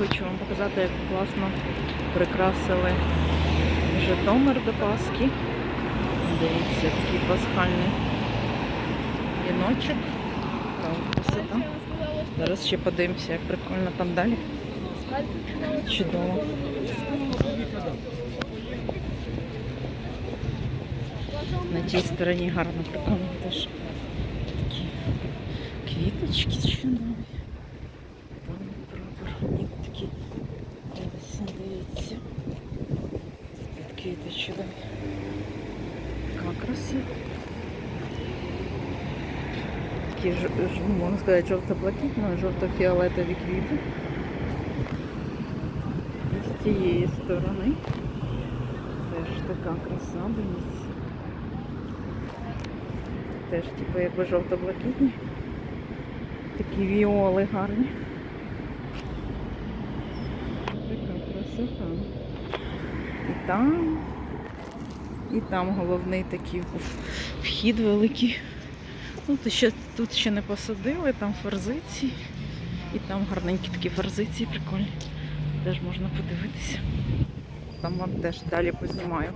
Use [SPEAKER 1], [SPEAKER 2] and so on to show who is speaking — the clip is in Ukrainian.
[SPEAKER 1] хочу вам показати, як класно прикрасили Житомир до Пасхи. Дивіться, такий пасхальний віночок. Зараз ще подивимося, як прикольно там далі. Чудово. На тій стороні гарно прикольно теж. Такі квіточки чудові. Там прапорник такий. Дивіться. Тут чудові. Така краса. Такі, можна сказати, жовто-блакитно, жовто-фіолетові квіти. З тієї сторони теж така краса, дивіться. Теж типу якби жовто-блакитні. Такі віоли гарні. Така. І там, і там головний такий був вхід великий. Ну, то ще, тут ще не посадили, там форзиці. І там гарненькі такі форзиці, прикольні. Теж можна подивитися. Там вам теж далі познімаю.